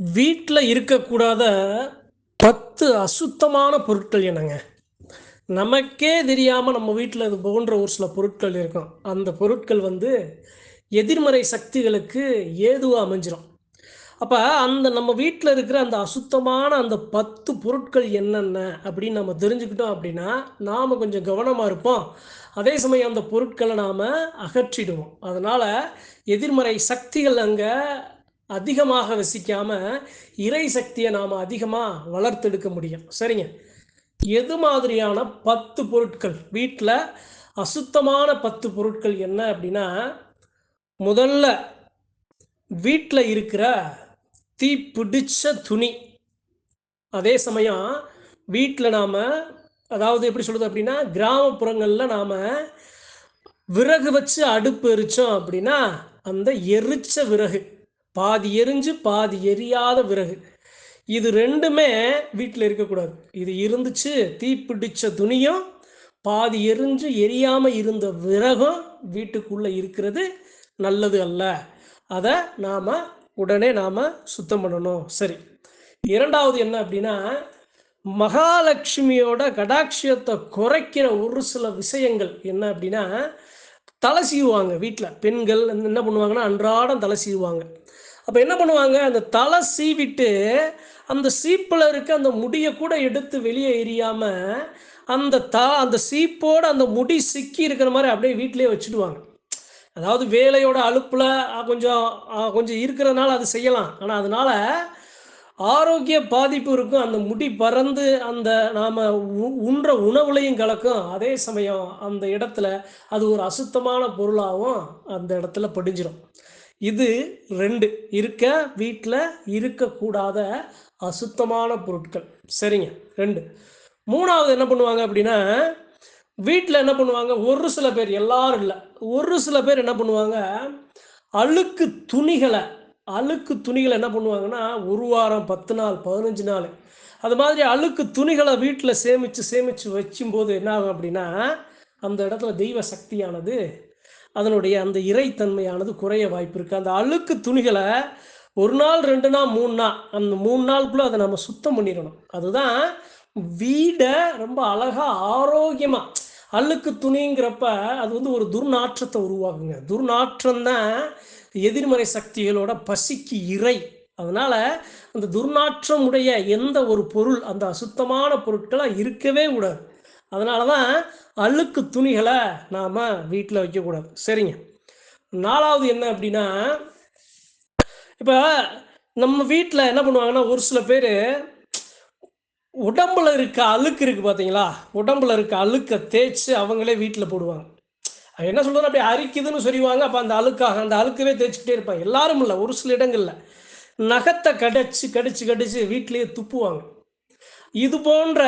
வீட்டில் இருக்கக்கூடாத பத்து அசுத்தமான பொருட்கள் என்னங்க? நமக்கே தெரியாமல் நம்ம வீட்டில் இது போன்ற ஒரு சில பொருட்கள் இருக்கும். அந்த பொருட்கள் வந்து எதிர்மறை சக்திகளுக்கு ஏதுவாக அமைஞ்சிடும் அப்போ அந்த நம்ம வீட்டில் இருக்கிற அந்த அசுத்தமான அந்த பத்து பொருட்கள் என்னென்ன அப்படின்னு நம்ம தெரிஞ்சுக்கிட்டோம் அப்படின்னா நாம் கொஞ்சம் கவனமாக இருப்போம். அதே சமயம் அந்த பொருட்களை நாம் அகற்றிடுவோம். அதனால் எதிர்மறை சக்திகள் அங்கே அதிகமாக வசிக்காமல் இறை சக்தியை நாம் அதிகமாக வளர்த்தெடுக்க முடியும். சரிங்க? எது மாதிரியான பத்து பொருட்கள்? வீட்டில் அசுத்தமான பத்து பொருட்கள் என்ன அப்படின்னா முதல்ல வீட்டில் இருக்கிற தீ பிடிச்ச துணி. அதே சமயம் வீட்டில் நாம் அதாவது எப்படி சொல்கிறது அப்படின்னா கிராமப்புறங்களில் நாம் விறகு வச்சு அடுப்பு எரித்தோம் அப்படின்னா அந்த எரிச்ச விறகு பாதி எரிஞ்சு பாதி எரியாத விறகு. இது ரெண்டுமே வீட்டில் இருக்கக்கூடாது. இது இருந்துச்சு தீ துணியும் பாதி எரிஞ்சு எரியாமல் இருந்த விறகும் வீட்டுக்குள்ளே இருக்கிறது நல்லது அல்ல. அதை நாம் உடனே நாம் சுத்தம் பண்ணணும். சரி. இரண்டாவது என்ன அப்படின்னா மகாலட்சுமியோட கடாட்சியத்தை குறைக்கிற ஒரு சில விஷயங்கள் என்ன அப்படின்னா தலை சீவுவாங்க வீட்டில் பெண்கள் என்ன பண்ணுவாங்கன்னா அன்றாடம் தலை சீவுவாங்க. அப்போ என்ன பண்ணுவாங்க? அந்த தலை சீவிட்டு அந்த சீப்பில் இருக்க அந்த முடியை கூட எடுத்து வெளியே எரியாமல் அந்த த அந்த சீப்போடு அந்த முடி சிக்கி இருக்கிற மாதிரி அப்படியே வீட்டிலேயே வச்சுடுவாங்க. அதாவது வேலையோட அலுப்பில் கொஞ்சம் கொஞ்சம் இருக்கிறதுனால அது செய்யலாம். ஆனால் அதனால் ஆரோக்கிய பாதிப்பு இருக்கும். அந்த முடி பறந்து அந்த நாம் உண்ற உணவுலையும் கலக்கும். அதே சமயம் அந்த இடத்துல அது ஒரு அசுத்தமான பொருளாகவும் அந்த இடத்துல படிஞ்சிடும் இது ரெண்டு. இருக்க வீட்டில் இருக்கக்கூடாத அசுத்தமான பொருட்கள். சரிங்க. ரெண்டு. மூணாவது என்ன பண்ணுவாங்க அப்படின்னா வீட்டில் என்ன பண்ணுவாங்க? ஒரு சில பேர் எல்லாரும் இல்லை. ஒரு சில பேர் என்ன பண்ணுவாங்க? அழுக்கு துணிகளை அழுக்கு துணிகளை என்ன பண்ணுவாங்கன்னா ஒரு வாரம் பத்து நாள் பதினஞ்சு நாள். அது மாதிரி அழுக்கு துணிகளை வீட்டில் சேமித்து சேமித்து வச்சும்போது என்ன ஆகும் அப்படின்னா அந்த இடத்துல தெய்வ சக்தியானது அதனுடைய அந்த இறைத்தன்மையானது குறைய வாய்ப்பு இருக்குது அந்த அழுக்கு துணிகளை ஒரு நாள் ரெண்டு நாள் மூணு நாள் அந்த மூணு நாளுக்குள்ளே அதை நம்ம சுத்தம் பண்ணிடணும். அதுதான் வீடை ரொம்ப அழகாக ஆரோக்கியமாக அழுக்கு துணிங்கிறப்ப அது வந்து ஒரு துர்நாற்றத்தை உருவாக்குங்க. துர்நாற்றம் தான் எதிர்மறை சக்திகளோட பசிக்கு இறை. அதனால் அந்த துர்நாற்றம் உடைய எந்த ஒரு பொருள் அந்த அசுத்தமான பொருட்களாக இருக்கவே கூடாது. அதனால தான் அழுக்கு துணிகளை நாம் வீட்டில் வைக்கக்கூடாது. சரிங்க. நாலாவது என்ன அப்படின்னா இப்போ நம்ம வீட்டில் என்ன பண்ணுவாங்கன்னா ஒரு சில பேர் உடம்புல இருக்க அழுக்கு இருக்குது பார்த்தீங்களா உடம்புல இருக்க அழுக்கை தேய்ச்சி அவங்களே வீட்டில் போடுவாங்க. என்ன சொல்கிறது அப்படி அரிக்குதுன்னு சொல்லுவாங்க அப்போ அந்த அழுக்காக அந்த அழுக்கவே தேய்ச்சிக்கிட்டே இருப்பாங்க. எல்லாரும் இல்லை ஒரு சில இடங்களில். நகத்தை கடிச்சு கடிச்சு கடிச்சு வீட்டிலேயே துப்புவாங்க. இது போன்ற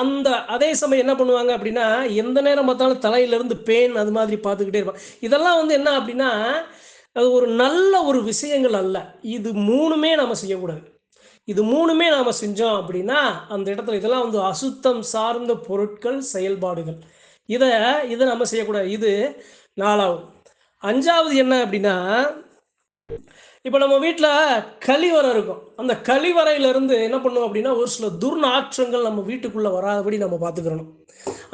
அந்த அதே சமயம் என்ன பண்ணுவாங்க அப்படின்னா எந்த நேரம் பார்த்தாலும் தலையிலேருந்து பெயின் அது மாதிரி பார்த்துக்கிட்டே இருப்பாங்க. இதெல்லாம் வந்து என்ன அப்படின்னா அது ஒரு நல்ல ஒரு விஷயங்கள் அல்ல. இது மூணுமே நம்ம செய்யக்கூடாது. இது மூணுமே நாம் செஞ்சோம் அப்படின்னா அந்த இடத்துல இதெல்லாம் வந்து அசுத்தம் சார்ந்த பொருட்கள் செயல்பாடுகள். இதை இதை நம்ம செய்யக்கூடாது. இது நாலாவது. அஞ்சாவது என்ன அப்படின்னா இப்போ நம்ம வீட்டில் கழிவறை இருக்கும். அந்த கழிவறையிலேருந்து என்ன பண்ணுவோம் அப்படின்னா ஒரு சில துர்நாற்றங்கள் நம்ம வீட்டுக்குள்ளே வராதபடி நம்ம பார்த்துக்கிறணும்.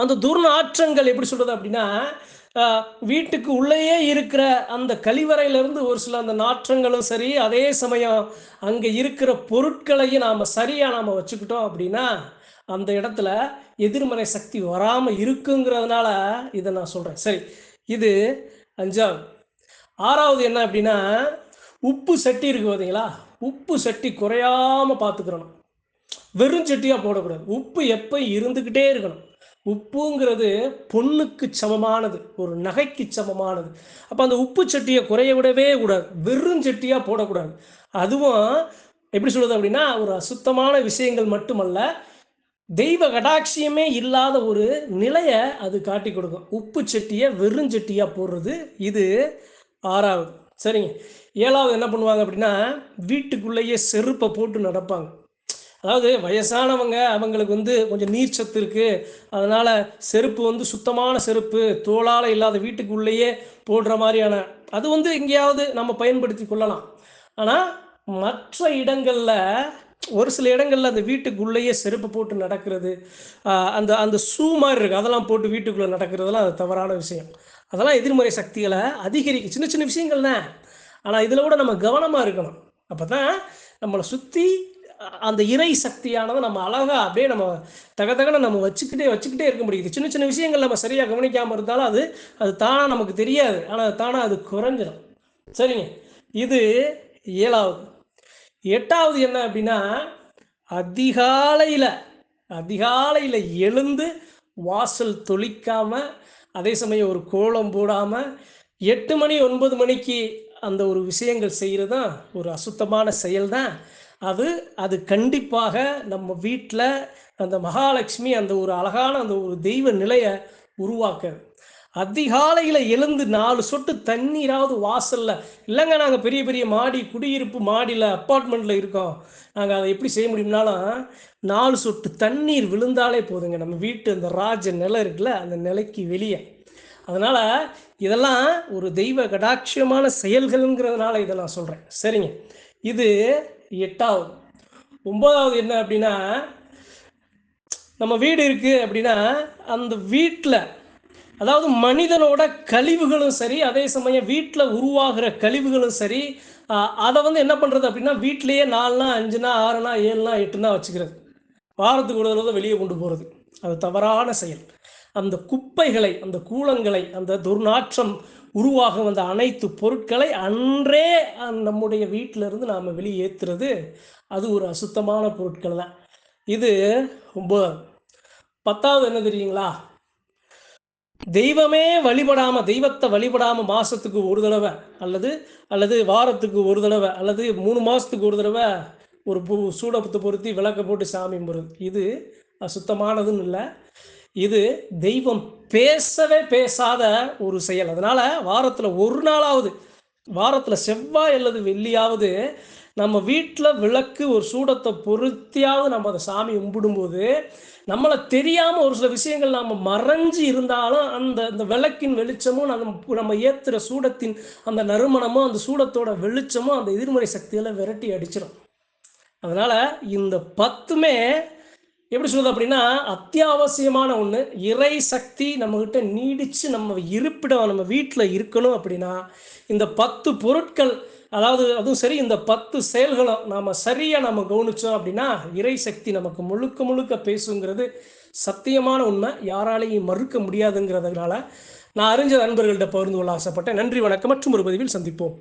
அந்த துர்நாற்றங்கள் எப்படி சொல்கிறது அப்படின்னா வீட்டுக்கு உள்ளேயே இருக்கிற அந்த கழிவறையிலேருந்து ஒரு சில அந்த நாற்றங்களும் சரி அதே சமயம் அங்கே இருக்கிற பொருட்களையும் நாம் சரியாக நாம் வச்சுக்கிட்டோம் அப்படின்னா அந்த இடத்துல எதிர்மறை சக்தி வராமல் இருக்குங்கிறதுனால இதை நான் சொல்கிறேன் சரி இது அஞ்சாவது. ஆறாவது என்ன அப்படின்னா உப்பு சட்டி இருக்குது பார்த்தீங்களா உப்பு சட்டி குறையாமல் பார்த்துக்கிறணும் வெறும் சட்டியாக போடக்கூடாது. உப்பு எப்போ இருந்துக்கிட்டே இருக்கணும். உப்புங்கிறது பொண்ணுக்கு சமமானது. ஒரு நகைக்கு சமமானது. அப்போ அந்த உப்பு சட்டியை குறைய விடவே கூடாது. வெறும் சட்டியாக போடக்கூடாது. அதுவும் எப்படி சொல்கிறது அப்படின்னா ஒரு அசுத்தமான விஷயங்கள் மட்டுமல்ல தெய்வ கடாட்சியமே இல்லாத ஒரு நிலையை அது காட்டி கொடுக்கும். உப்பு சட்டியை வெறும் சட்டியாக போடுறது. இது ஆறாவது. சரிங்க. ஏழாவது என்ன பண்ணுவாங்க அப்படின்னா வீட்டுக்குள்ளேயே செருப்பை போட்டு நடப்பாங்க. அதாவது வயசானவங்க அவங்களுக்கு வந்து கொஞ்சம் நீர் சத்து இருக்குது அதனால் செருப்பு வந்து சுத்தமான செருப்பு தோளால் இல்லாத வீட்டுக்குள்ளேயே போடுற மாதிரியான அது வந்து எங்கேயாவது நம்ம பயன்படுத்தி கொள்ளலாம். ஆனால் மற்ற இடங்களில் ஒரு சில இடங்களில் அந்த வீட்டுக்குள்ளேயே செருப்பு போட்டு நடக்கிறது அந்த அந்த ஷூ மாதிரி இருக்குது அதெல்லாம் போட்டு வீட்டுக்குள்ளே நடக்கிறதெல்லாம் அது தவறான விஷயம். அதெல்லாம் எதிர்மறை சக்திகளை அதிகரிக்கும் சின்ன சின்ன விஷயங்கள் தான் ஆனால் இதில் கூட நம்ம கவனமாக இருக்கணும். அப்போ தான் நம்மளை சுற்றி அந்த இறை சக்தியானதை நம்ம அழகாக அப்படியே நம்ம தக தகன நம்ம வச்சுக்கிட்டே வச்சுக்கிட்டே இருக்க முடியுது. சின்ன சின்ன விஷயங்கள் நம்ம சரியாக கவனிக்காமல் இருந்தாலும் அது அது தானாக நமக்கு தெரியாது. ஆனால் தானாக அது குறைஞ்சிடும் சரிங்க. இது ஏழாவது. எட்டாவது என்ன அப்படின்னா அதிகாலையில் அதிகாலையில் எழுந்து வாசல் தொளிக்காமல் அதே சமயம் ஒரு கோலம் போடாமல் எட்டு மணி ஒன்பது மணிக்கு அந்த ஒரு விஷயங்கள் செய்கிறது தான் ஒரு அசுத்தமான செயல் தான் அது அது கண்டிப்பாக நம்ம வீட்டில் அந்த மகாலட்சுமி அந்த ஒரு அழகான அந்த ஒரு தெய்வ நிலையை உருவாக்குது. அதிகாலையில் எழுந்து நாலு சொட்டு தண்ணீராவது வாசலில். இல்லைங்க நாங்கள் பெரிய பெரிய மாடி குடியிருப்பு மாடியில் அப்பார்ட்மெண்ட்டில் இருக்கோம். நாங்கள் அதை எப்படி செய்ய முடியும்னாலும் நாலு சொட்டு தண்ணீர் விழுந்தாலே போதுங்க. நம்ம வீட்டு அந்த ராஜ நிலை இருக்குல்ல அந்த நிலைக்கு வெளியே. அதனால் இதெல்லாம் ஒரு தெய்வ கடாட்சியமான செயல்கள்ங்கிறதுனால இதை நான் சொல்கிறேன் சரிங்க. இது எட்டாவது. ஒன்பதாவது என்ன அப்படின்னா நம்ம வீடு இருக்குது அப்படின்னா அந்த வீட்டில் அதாவது மனிதனோட கழிவுகளும் சரி அதே சமயம் வீட்டில் உருவாகிற கழிவுகளும் சரி அதை வந்து என்ன பண்ணுறது அப்படின்னா வீட்டிலேயே நாலுனா அஞ்சுனா ஆறுனா ஏழுனா எட்டுனா வச்சுக்கிறது. வாரத்துக்கு ஒரு தடவை வெளியே கொண்டு போகிறது அது தவறான செயல். அந்த குப்பைகளை அந்த கூலங்களை அந்த துர்நாற்றம் உருவாகும் அந்த அனைத்து பொருட்களை அன்றே நம்முடைய வீட்டிலிருந்து நாம் வெளியேற்றுறது அது ஒரு அசுத்தமான பொருட்கள் தான். இது ரொம்ப பத்தாவது என்ன தெரியுங்களா? தெய்வமே வழிபடாமல் தெய்வத்தை வழிபடாமல் மாதத்துக்கு ஒரு தடவை அல்லது அல்லது வாரத்துக்கு ஒரு தடவை அல்லது மூணு மாதத்துக்கு ஒரு தடவை ஒரு பூ சூடப்பத்தை பொருத்தி விளக்க போட்டு சாமி கும்பிடுறது. இது சுத்தமானதுன்னு இல்லை. இது தெய்வம் பேசவே பேசாத ஒரு செயல். அதனால் வாரத்தில் ஒரு நாளாவது வாரத்தில் செவ்வாய் அல்லது வெள்ளியாவது நம்ம வீட்டில் விளக்கு ஒரு சூடத்தை பொருத்தியாவது நம்ம அதை சாமி கும்பிடும்போது நம்மளை தெரியாமல் ஒரு சில விஷயங்கள் நம்ம மறைஞ்சு இருந்தாலும் அந்த அந்த விளக்கின் வெளிச்சமும் நம்ம நம்ம ஏற்றுற சூடத்தின் அந்த நறுமணமும் அந்த சூடத்தோட வெளிச்சமும் அந்த எதிர்மறை சக்திகளை விரட்டி அடிச்சிடும் அதனால் இந்த பத்துமே எப்படி சொல்றது அப்படின்னா அத்தியாவசியமான ஒன்று இறை சக்தி நம்மக்கிட்ட நீடித்து நம்ம இருப்பிடம் நம்ம வீட்டில் இருக்கணும் அப்படின்னா இந்த பத்து பொருட்கள் அதாவது அதுவும் சரி இந்த பத்து செயல்களும் நாம் சரியாக நம்ம கவனிச்சோம் அப்படின்னா இறை சக்தி நமக்கு முழுக்க முழுக்க பேசுங்கிறது சத்தியமான உண்மை. யாராலையும் மறுக்க முடியாதுங்கிறதுனால நான் அறிஞ்ச நண்பர்கள்ட்ட பகிர்ந்து கொள்ள ஆசைப்பட்டேன். நன்றி வணக்கம். மற்றும் ஒரு பதிவில் சந்திப்போம்.